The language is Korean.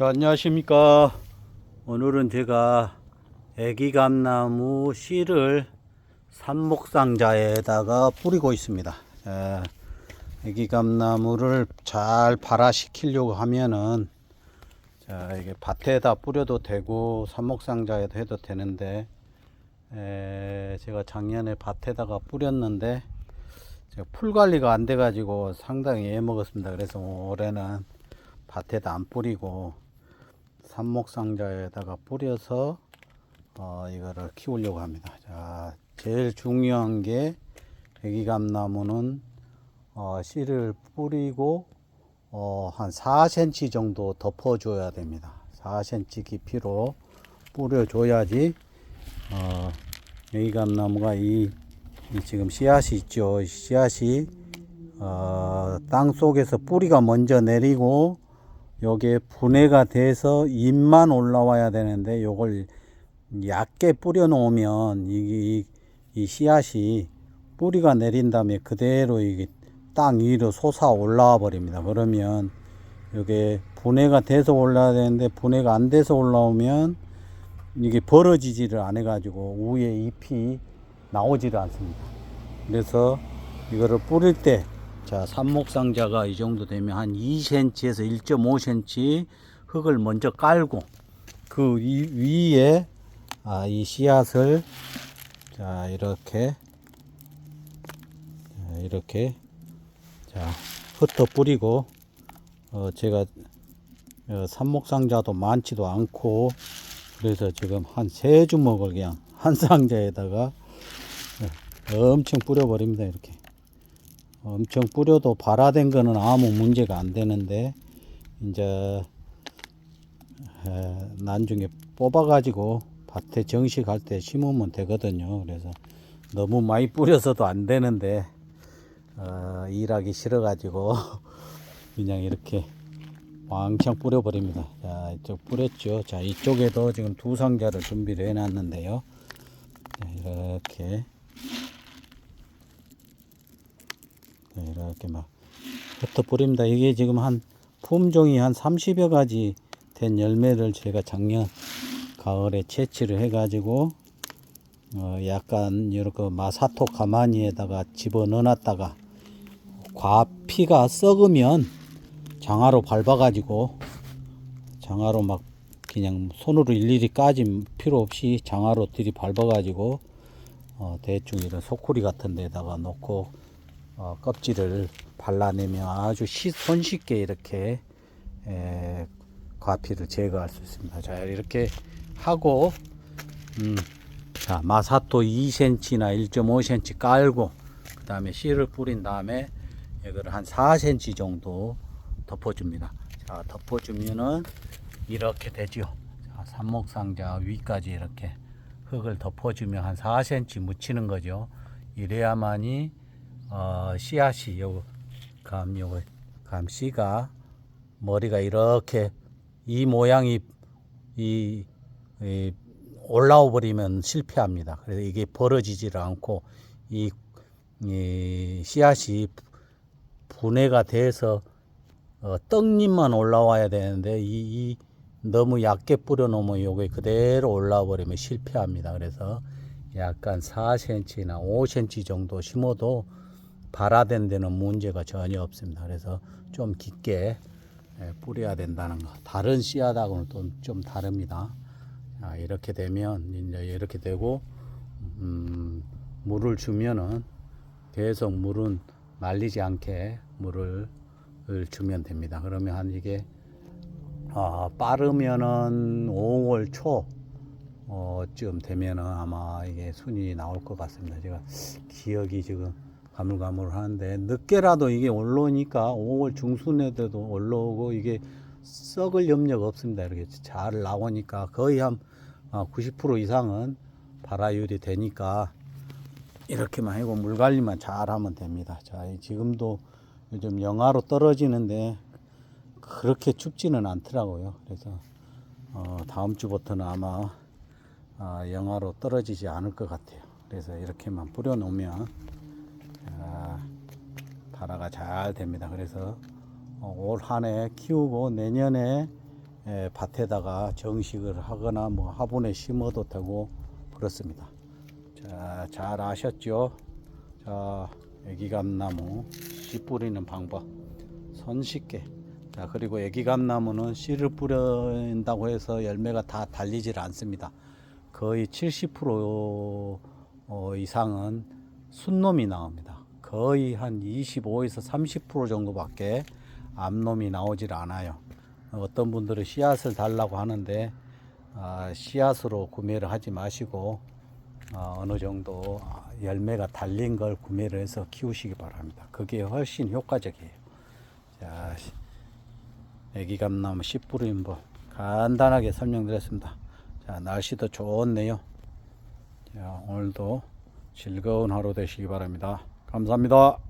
자, 안녕하십니까. 오늘은 제가 애기감나무 씨를 삽목상자에다가 뿌리고 있습니다. 자, 애기감나무를 잘 발화시키려고 하면은 자, 이게 밭에다 뿌려도 되고 삽목상자에도 해도 되는데 에, 제가 작년에 밭에다가 뿌렸는데 제가 풀 관리가 안 돼 가지고 상당히 애먹었습니다. 그래서 올해는 밭에다 안 뿌리고 삽목상자에다가 뿌려서 어, 이거를 키우려고 합니다. 자, 제일 중요한 게 애기감나무는 어, 씨를 뿌리고 어, 한 4cm 정도 덮어줘야 됩니다. 4cm 깊이로 뿌려줘야지 어, 애기감나무가 이, 이 지금 씨앗이 있죠. 이 씨앗이 어, 땅 속에서 뿌리가 먼저 내리고 요게 분해가 돼서 잎만 올라와야 되는데 요걸 얕게 뿌려 놓으면 이, 이, 이 씨앗이 뿌리가 내린 다음에 그대로 이게 땅 위로 솟아 올라와 버립니다. 그러면 요게 분해가 돼서 올라야 되는데 분해가 안 돼서 올라오면 이게 벌어지지를 않아 가지고 위에 잎이 나오지를 않습니다. 그래서 이거를 뿌릴 때 자, 삽목상자가 이 정도 되면 한 2cm에서 1.5cm 흙을 먼저 깔고 그 위- 위에 아, 이 씨앗을 자, 이렇게 자, 이렇게 자, 흩어 뿌리고 어, 제가 어, 삽목상자도 많지도 않고 그래서 지금 한 세 주먹을 그냥 한 상자에다가 어, 엄청 뿌려버립니다 이렇게 엄청 뿌려도 발화된 거는 아무 문제가 안 되는데 이제 에, 나중에 뽑아 가지고 밭에 정식할 때 심으면 되거든요. 그래서 너무 많이 뿌려서도 안 되는데 어, 일하기 싫어 가지고 그냥 이렇게 왕창 뿌려 버립니다. 자 이쪽 뿌렸죠. 자 이쪽에도 지금 두 상자를 준비를 해 놨는데요. 자, 이렇게 네, 이렇게 막 흩어 뿌립니다. 이게 지금 한 품종이 한 30여 가지 된 열매를 제가 작년 가을에 채취를 해가지고 어 약간 이렇게 마사토 가마니에다가 집어 넣어놨다가 과피가 썩으면 장화로 밟아가지고 장화로 막 그냥 손으로 일일이 까지 필요 없이 장화로 들이 밟아가지고 어 대충 이런 소쿠리 같은 데다가 놓고 어, 껍질을 발라내면 아주 시, 손쉽게 이렇게 에, 과피를 제거할 수 있습니다. 자 이렇게 하고 음, 자 마사토 2cm나 1.5cm 깔고 그 다음에 씨를 뿌린 다음에 이거를 한 4cm 정도 덮어줍니다. 자 덮어주면은 이렇게 되죠. 자, 삽목상자 위까지 이렇게 흙을 덮어주면 한 4cm 묻히는 거죠. 이래야만이 어, 씨앗이 요, 감, 요, 감 씨가 머리가 이렇게 이 모양이 이, 이 올라오 버리면 실패합니다. 그래서 이게 벌어지지를 않고 이, 이 씨앗이 분해가 돼서 어, 떡잎만 올라와야 되는데 이, 이 너무 얇게 뿌려 놓으면 요게 그대로 올라와 버리면 실패합니다. 그래서 약간 4cm나 5cm 정도 심어도 발화된 데는 문제가 전혀 없습니다. 그래서 좀 깊게 예, 뿌려야 된다는 거. 다른 씨앗하고는 또 좀 다릅니다. 자, 이렇게 되면 이제 이렇게 되고 음, 물을 주면은 계속 물은 말리지 않게 물을 을 주면 됩니다. 그러면 한 이게 아, 빠르면은 5월 초 어쯤 되면은 아마 이게 순이 나올 것 같습니다. 제가 기억이 지금 가물가물하는데 늦게라도 이게 올라오니까 5월 중순에도 올라오고 이게 썩을 염려가 없습니다. 이렇게 잘 나오니까 거의 한 90% 이상은 발화율이 되니까 이렇게만 하고 물 관리만 잘 하면 됩니다. 자, 이 지금도 요즘 영하로 떨어지는데 그렇게 춥지는 않더라고요. 그래서 어, 다음 주부터는 아마 아, 영하로 떨어지지 않을 것 같아요. 그래서 이렇게만 뿌려 놓으면 아, 발화가 잘 됩니다. 그래서 어, 올한 해 키우고 내년에 에, 밭에다가 정식을 하거나 뭐 화분에 심어도 되고 그렇습니다. 자, 잘 아셨죠? 자, 애기감나무 씨 뿌리는 방법 손쉽게. 자, 그리고 애기감나무는 씨를 뿌린다고 해서 열매가 다 달리질 않습니다. 거의 70% 어, 이상은 순놈이 나옵니다. 거의 한 25에서 30% 정도밖에 암놈이 나오질 않아요. 어떤 분들은 씨앗을 달라고 하는데 아, 씨앗으로 구매를 하지 마시고 어, 어느 정도 열매가 달린 걸 구매를 해서 키우시기 바랍니다. 그게 훨씬 효과적이에요. 자, 애기감나무 씨 뿌리는 법 간단하게 설명드렸습니다. 자, 날씨도 좋네요. 자, 오늘도 즐거운 하루 되시기 바랍니다. 감사합니다.